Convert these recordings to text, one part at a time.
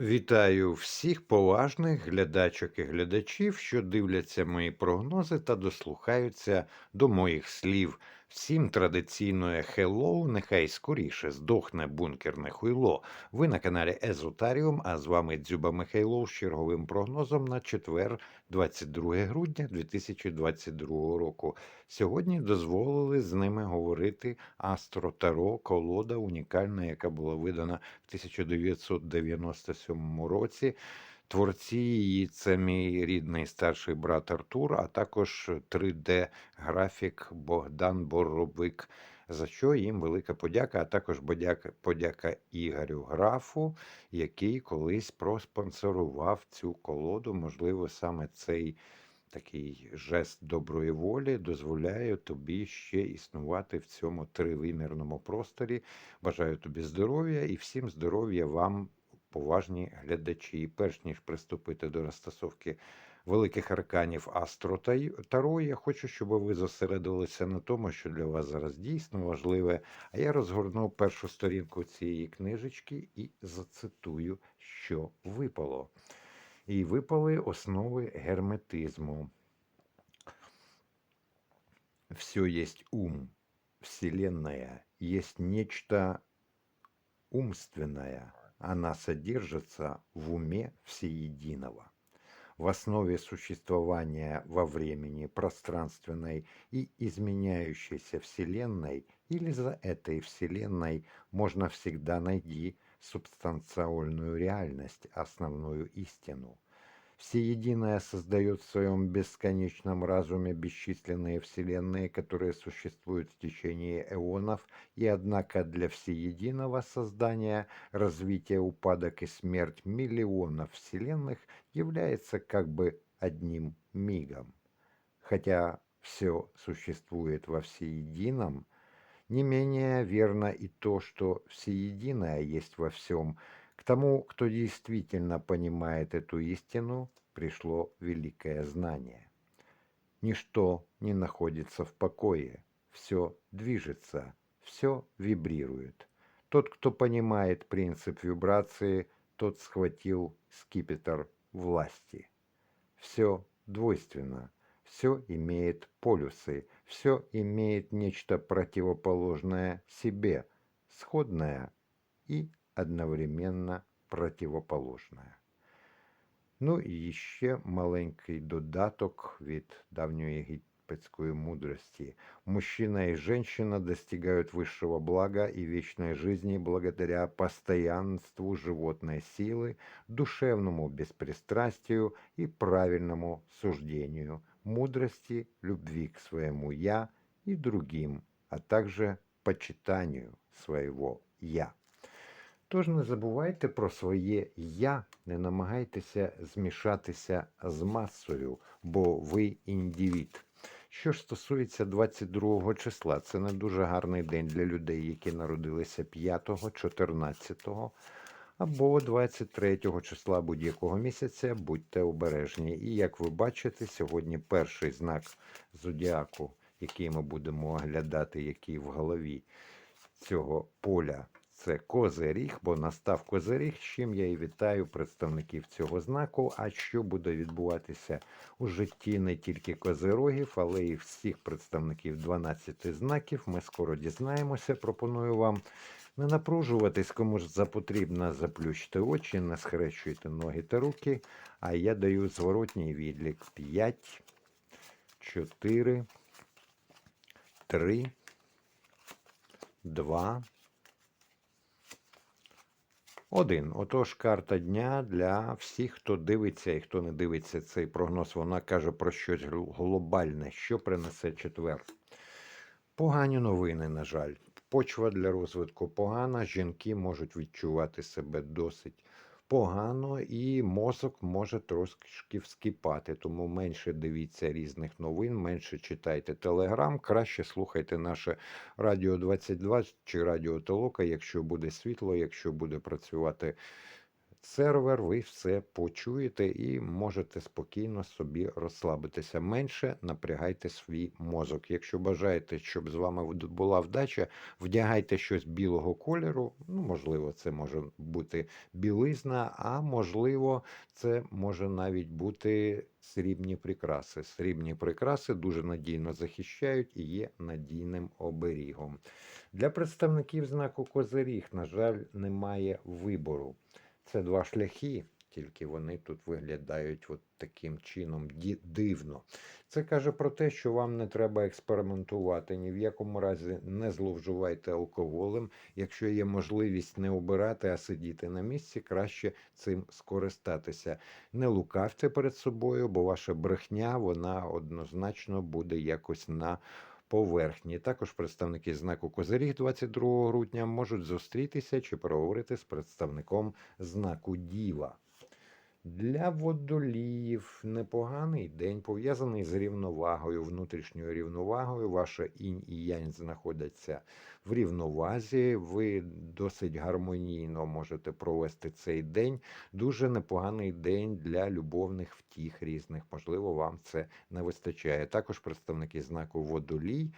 Вітаю всіх поважних глядачок і глядачів, що дивляться мої прогнози та дослухаються до моїх слів. Всім традиційне хеллоу, нехай скоріше здохне бункерне хуйло. Ви на каналі Езотаріум, а з вами Дзюба Михайлов з черговим прогнозом на четвер, 22 грудня 2022 року. Сьогодні дозволили з ними говорити Астро Таро, колода унікальна, яка була видана в 1997 році. Творці її це мій рідний старший брат Артур, а також 3D-графік Богдан Боровик. За що їм велика подяка, а також подяка, подяка Ігорю Графу, який колись проспонсорував цю колоду. Можливо, саме цей такий жест доброї волі дозволяє тобі ще існувати в цьому тривимірному просторі. Бажаю тобі здоров'я і всім здоров'я вам, поважні глядачі. Перш ніж приступити до розтасовки великих арканів Астро та Таро, я хочу, щоб ви зосередилися на тому, що для вас зараз дійсно важливе. А я розгорнув першу сторінку цієї книжечки і зацитую, що випало. І випали основи герметизму. Все есть ум, Вселенная, есть нечто умственное, она содержится в уме всеединого. В основе существования во времени пространственной и изменяющейся Вселенной или за этой Вселенной можно всегда найти субстанциальную реальность, основную истину. Всеединое создает в своем бесконечном разуме бесчисленные вселенные, которые существуют в течение эонов, и однако для всеединого создания развитие, упадок и смерть миллионов вселенных является как бы одним мигом. Хотя все существует во всеедином, не менее верно и то, что всеединое есть во всем. К тому, кто действительно понимает эту истину, пришло великое знание. Ничто не находится в покое, все движется, все вибрирует. Тот, кто понимает принцип вибрации, тот схватил скипетр власти. Все двойственно, все имеет полюсы, все имеет нечто противоположное себе, сходное и одновременно противоположное. Ну і ще маленький додаток від давньої египетской мудрости. Мужчина и женщина достигают высшего блага и вечной жизни благодаря постоянству животной силы, душевному беспристрастию и правильному суждению, мудрости, любви к своему «я» и другим, а также почитанию своего «я». Тож не забувайте про своє я, не намагайтеся змішатися з масою, бо ви індивід. Що ж стосується 22 числа, це не дуже гарний день для людей, які народилися 5, 14 або 23 числа будь-якого місяця, будьте обережні. І як ви бачите, сьогодні перший знак зодіаку, який ми будемо оглядати, який в голові цього поля це козиріг, бо настав козиріг, з чим я і вітаю представників цього знаку. А що буде відбуватися у житті не тільки козирогів, але й всіх представників 12 знаків. Ми скоро дізнаємося. Пропоную вам не напружуватись, кому ж запотрібно заплющити очі, не схрещуйте ноги та руки. А я даю зворотній відлік 5, 4, 3, 2, один. Отож, карта дня для всіх, хто дивиться і хто не дивиться цей прогноз, вона каже про щось глобальне, що принесе четвер. Погані новини, на жаль. Почва для розвитку погана. Жінки можуть відчувати себе досить погано, і мозок може трошки вскіпати. Тому менше дивіться різних новин, менше читайте телеграм, краще слухайте наше Радіо 22 чи Радіо Толока, якщо буде світло, якщо буде працювати сервер, ви все почуєте і можете спокійно собі розслабитися. Менше напрягайте свій мозок. Якщо бажаєте, щоб з вами була вдача, вдягайте щось білого кольору. Ну, можливо, це може бути білизна, а можливо, це може навіть бути срібні прикраси. Срібні прикраси дуже надійно захищають і є надійним оберігом. Для представників знаку Козиріг, на жаль, немає вибору. Це два шляхи, тільки вони тут виглядають от таким чином дивно. Це каже про те, що вам не треба експериментувати, ні в якому разі не зловживайте алкоголем. Якщо є можливість не обирати, а сидіти на місці, краще цим скористатися. Не лукавте перед собою, бо ваша брехня вона однозначно буде якось на поверхні. Також представники знаку Козиріг 22 грудня можуть зустрітися чи переговорити з представником знаку Діва. Для водоліїв непоганий день пов'язаний з рівновагою, внутрішньою рівновагою. Ваша інь і янь знаходяться в рівновазі. Ви досить гармонійно можете провести цей день. Дуже непоганий день для любовних втіх різних. Можливо, вам це не вистачає. Також представники знаку водолій.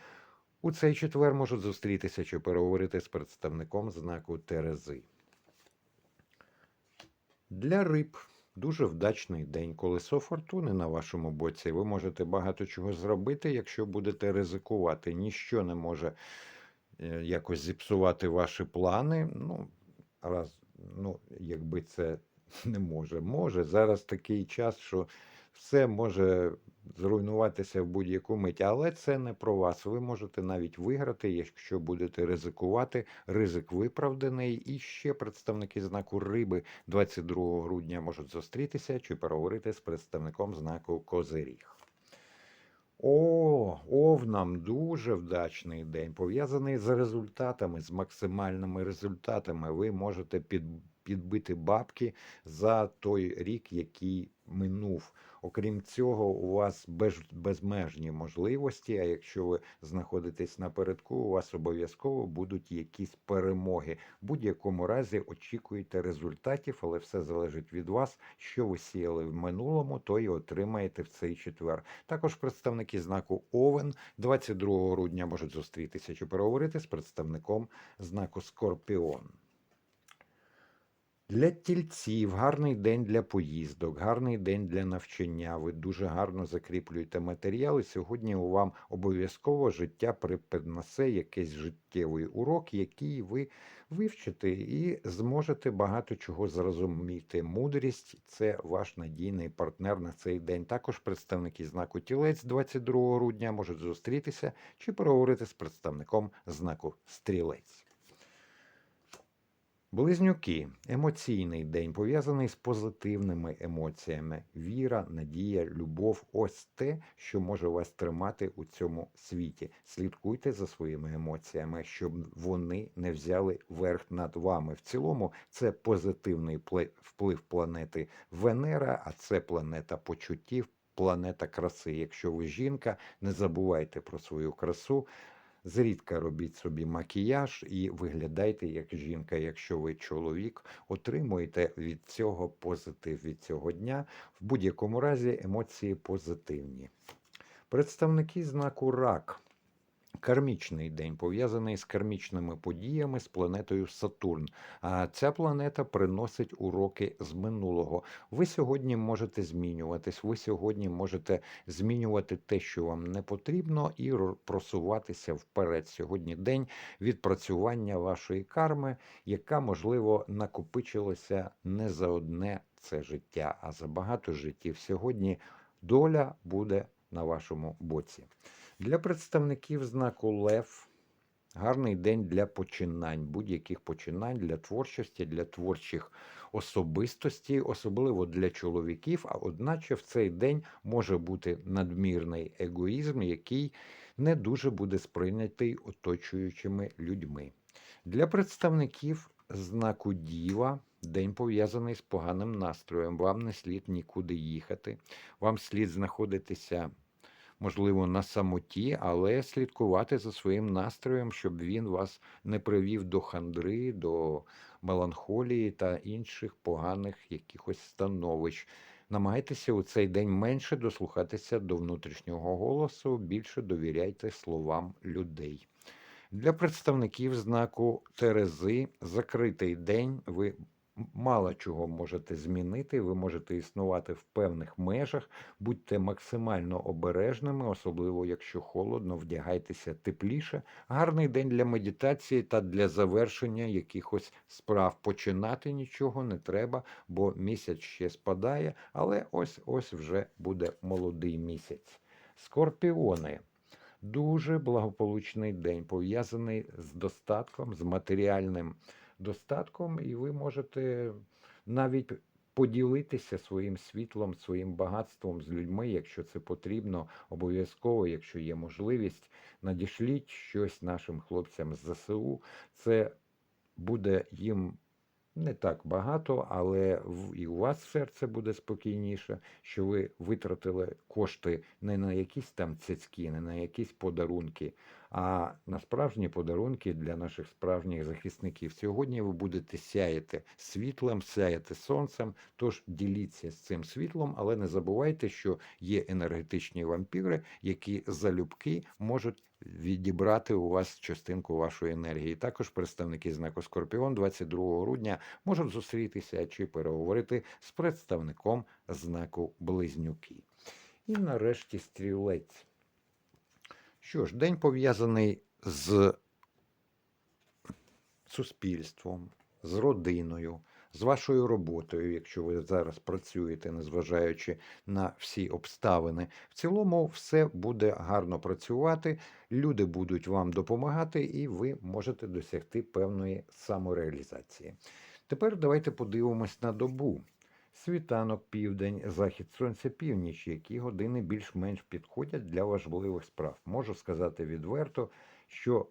У цей четвер можуть зустрітися чи переговорити з представником знаку Терези. Для риб дуже вдачний день. Колесо фортуни на вашому боці. Ви можете багато чого зробити, якщо будете ризикувати. Ніщо не може е, якось зіпсувати ваші плани. Ну, раз, ну, якби це не може. Може. Зараз такий час, що все може зруйнуватися в будь-яку мить, але це не про вас. Ви можете навіть виграти, якщо будете ризикувати. Ризик виправданий. І ще представники знаку риби 22 грудня можуть зустрітися чи переговорити з представником знаку Козиріг. О, овнам дуже вдачний день, пов'язаний з результатами, з максимальними результатами. Ви можете під, підбити бабки за той рік, який минув. Окрім цього, у вас без, безмежні можливості. А якщо ви знаходитесь напередку, у вас обов'язково будуть якісь перемоги. В будь-якому разі очікуйте результатів, але все залежить від вас. Що ви сіяли в минулому, то і отримаєте в цей четвер. Також представники знаку Овен 22 грудня можуть зустрітися чи переговорити з представником знаку Скорпіон. Для тільців гарний день для поїздок, гарний день для навчання. Ви дуже гарно закріплюєте матеріали. Сьогодні у вам обов'язково життя припіднесе якийсь життєвий урок, який ви вивчите і зможете багато чого зрозуміти. Мудрість це ваш надійний партнер на цей день. Також представники знаку тілець 22 грудня можуть зустрітися чи переговорити з представником знаку стрілець. Близнюки емоційний день пов'язаний з позитивними емоціями. Віра, надія, любов ось те, що може вас тримати у цьому світі. Слідкуйте за своїми емоціями, щоб вони не взяли верх над вами. В цілому це позитивний вплив планети Венера, а це планета почуттів, планета краси. Якщо ви жінка, не забувайте про свою красу. Зрідка робіть собі макіяж і виглядайте як жінка. Якщо ви чоловік, отримуєте від цього позитив від цього дня. В будь-якому разі емоції позитивні. Представники знаку рак. Кармічний день пов'язаний з кармічними подіями з планетою Сатурн. А ця планета приносить уроки з минулого. Ви сьогодні можете змінюватись. Ви сьогодні можете змінювати те, що вам не потрібно, і просуватися вперед. Сьогодні день відпрацювання вашої карми, яка можливо накопичилася не за одне це життя, а за багато життів. Сьогодні доля буде на вашому боці. Для представників знаку Лев гарний день для починань, будь-яких починань для творчості, для творчих особистостей, особливо для чоловіків. А одначе в цей день може бути надмірний егоїзм, який не дуже буде сприйнятий оточуючими людьми. Для представників знаку Діва день пов'язаний з поганим настроєм. Вам не слід нікуди їхати, вам слід знаходитися можливо, на самоті, але слідкувати за своїм настроєм, щоб він вас не привів до хандри, до меланхолії та інших поганих якихось становищ. Намагайтеся у цей день менше дослухатися до внутрішнього голосу, більше довіряйте словам людей. Для представників знаку Терези закритий день. Ви мало чого можете змінити, ви можете існувати в певних межах, будьте максимально обережними, особливо якщо холодно, вдягайтеся тепліше. Гарний день для медитації та для завершення якихось справ. Починати нічого не треба, бо місяць ще спадає, але ось ось вже буде молодий місяць. Скорпіони. Дуже благополучний день, пов'язаний з достатком, з матеріальним достатком, і ви можете навіть поділитися своїм світлом, своїм багатством з людьми, якщо це потрібно, обов'язково, якщо є можливість, надішліть щось нашим хлопцям з ЗСУ. Це буде їм не так багато, але і у вас серце буде спокійніше, що ви витратили кошти не на якісь там цяцькі, не на якісь подарунки, а на справжні подарунки для наших справжніх захисників. Сьогодні ви будете сяяти світлом, сяяти сонцем. Тож діліться з цим світлом, але не забувайте, що є енергетичні вампіри, які залюбки можуть відібрати у вас частинку вашої енергії. Також представники знаку Скорпіон 22 грудня можуть зустрітися чи переговорити з представником знаку Близнюки. І нарешті стрілець. Що ж, день пов'язаний з суспільством, з родиною, з вашою роботою, якщо ви зараз працюєте, незважаючи на всі обставини. В цілому все буде гарно працювати, люди будуть вам допомагати, і ви можете досягти певної самореалізації. Тепер давайте подивимось на добу. Світанок, південь, захід сонця, північ, які години більш-менш підходять для важливих справ. Можу сказати відверто, що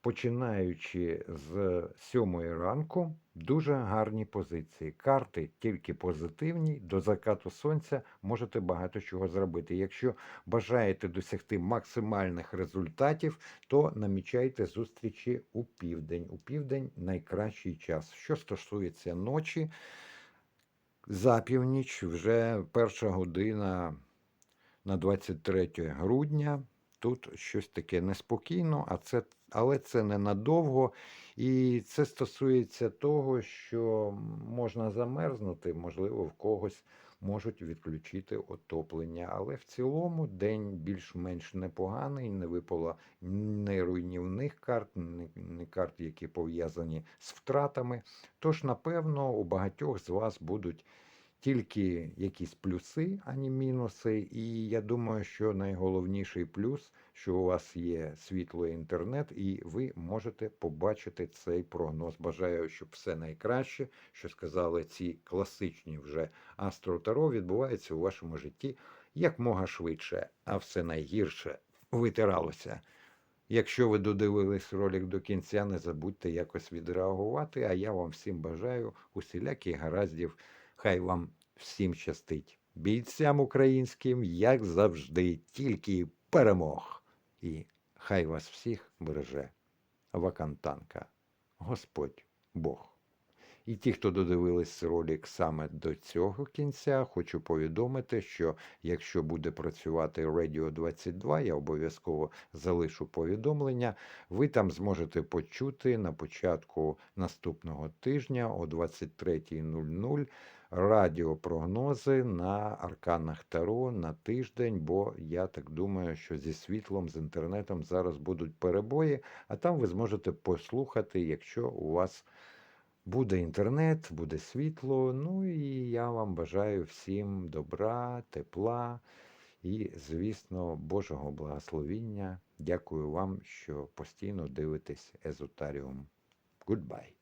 починаючи з сьомої ранку, дуже гарні позиції. Карти тільки позитивні, до закату сонця можете багато чого зробити. Якщо бажаєте досягти максимальних результатів, то намічайте зустрічі у південь. У південь найкращий час. Що стосується ночі, за північ вже перша година на 23 грудня. Тут щось таке неспокійно, а це, але це ненадовго. І це стосується того, що можна замерзнути, можливо, в когось можуть відключити отоплення. Але в цілому день більш-менш непоганий, не випало не руйнівних карт, не карт, які пов'язані з втратами. Тож, напевно, у багатьох з вас будуть тільки якісь плюси, ані мінуси. І я думаю, що найголовніший плюс, що у вас є світло інтернет, і ви можете побачити цей прогноз. Бажаю, щоб все найкраще, що сказали ці класичні вже астро-таро, відбувається у вашому житті якмога швидше, а все найгірше витиралося. Якщо ви додивились ролик до кінця, не забудьте якось відреагувати. А я вам всім бажаю усіляких гараздів. Хай вам всім щастить. Бійцям українським, як завжди, тільки перемог. І хай вас всіх береже Вакантанка, Господь Бог. І ті, хто додивились ролик саме до цього кінця, хочу повідомити, що якщо буде працювати Radio 22, я обов'язково залишу повідомлення. Ви там зможете почути на початку наступного тижня о 23.00 радіопрогнози на арканах Таро на тиждень, бо я так думаю, що зі світлом, з інтернетом зараз будуть перебої, а там ви зможете послухати, якщо у вас буде інтернет, буде світло. Ну і я вам бажаю всім добра, тепла і, звісно, Божого благословіння. Дякую вам, що постійно дивитесь Езотаріум. Goodbye.